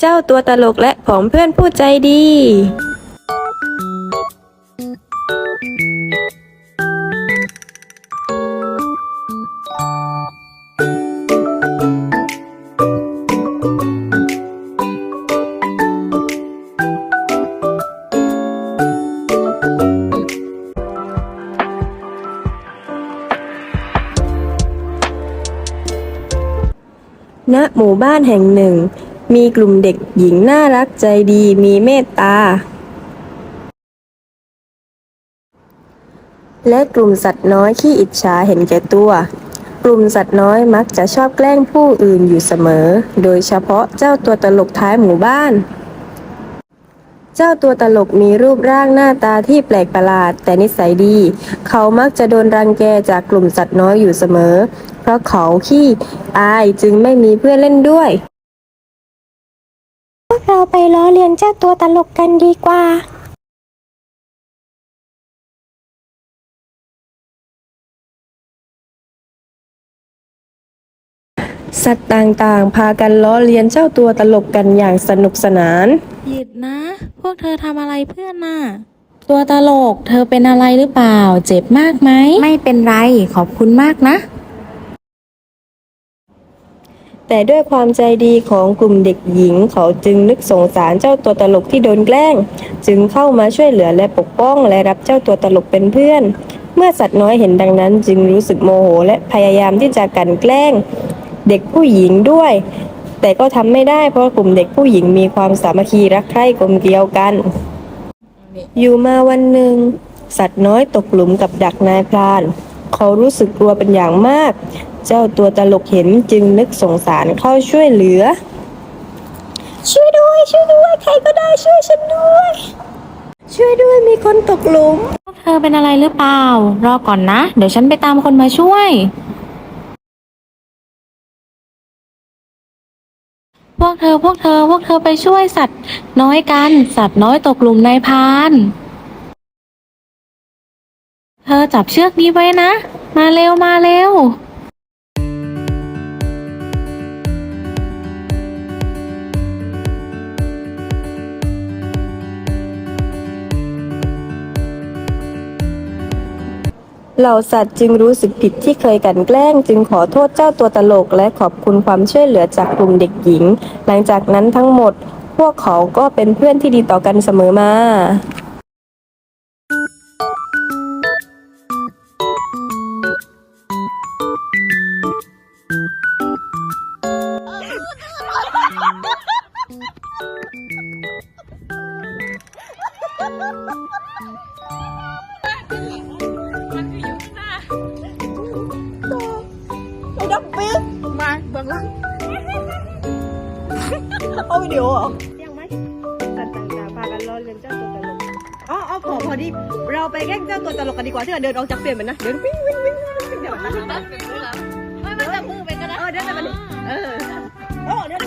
เจ้าตัวตลกและผองเพื่อนผู้ใจดี ณหมู่บ้านแห่งหนึ่ง มีกลุ่มเด็กหญิงน่ารักใจดีมีเมตตา และกลุ่มสัตว์น้อยที่อิจฉาเห็นแก่ตัว กลุ่มสัตว์น้อยมักจะชอบแกล้งผู้อื่นอยู่เสมอ โดยเฉพาะเจ้าตัวตลกท้ายหมู่บ้าน เจ้าตัวตลกมีรูปร่างหน้าตาที่แปลกประหลาด แต่นิสัยดี เขามักจะโดนรังแกจากกลุ่มสัตว์น้อยอยู่เสมอ เพราะเขาขี้อายจึงไม่มีเพื่อนเล่นด้วย พวกเราไปล้อเลียนเจ้าตัวตลกกันดีกว่า สัตว์ต่างๆ พากันล้อเลียนเจ้าตัวตลกกันอย่างสนุกสนาน หยุดนะ พวกเธอทำอะไรเพื่อนน่ะ ตัวตลก เธอเป็นอะไรหรือเปล่า เจ็บมากไหม ไม่เป็นไร ขอบคุณมากนะ แต่ด้วยความใจดีของกลุ่มเด็กหญิงเขาจึงนึกสงสารเจ้าตัวตลกที่โดนแกล้ง จึงเข้ามาช่วยเหลือและปกป้องและรับเจ้าตัวตลกเป็นเพื่อน เมื่อสัตว์น้อยเห็นดังนั้น จึงรู้สึกโมโห และพยายามที่จะกลันแกล้ง เด็กผู้หญิงด้วย แต่ก็ทำไม่ได้เพราะกลุ่มเด็กผู้หญิงมีความสามัคคีรักใคร่กลมเกลียวกัน อยู่มาวันหนึ่ง สัตว์น้อยตกหลุมกับดักนายพราน เขารู้สึกกลัวเป็นอย่างมาก เจ้าตัวตลกเห็นจึงนึกสงสารเข้าช่วยเหลือ ช่วยด้วย ช่วยด้วยใครก็ได้ช่วยฉันด้วย ช่วยด้วยมีคนตกหลุม เธอเป็นอะไรหรือเปล่า รอก่อนนะ เดี๋ยวฉันไปตามคนมาช่วย พวกเธอพวกเธอพวกเธอไปช่วยสัตว์ น้อยกัน สัตว์น้อยตกหลุมนายพาน เธอจับเชือกนี้ไว้นะ มาเร็วมาเร็ว เหล่าสัตว์จึงรู้สึกผิดที่เคยกันแกล้ง จึงขอโทษเจ้าตัวตลกและขอบคุณความช่วยเหลือจากกลุ่มเด็กหญิง หลังจากนั้นทั้งหมด พวกเขาก็เป็นเพื่อนที่ดีต่อกันเสมอมา เอาวิดีโอเหรอยังไหมสัตว์ต่างๆพากันล้อเลียนเจ้าตัวตลกอ๋อเอาพอพอดี เราไปแกล้งเจ้าตัวตลกกันดีกว่าที่เราเดินออกจากเปลี่ยนมันนะ เดินวิ่งวิ่งวิ่งวิ่งวิ่งเดี๋ยวมันนะไม่มันจะมือไปก็ได้ เออเดินไปมันเออโอ้เดิน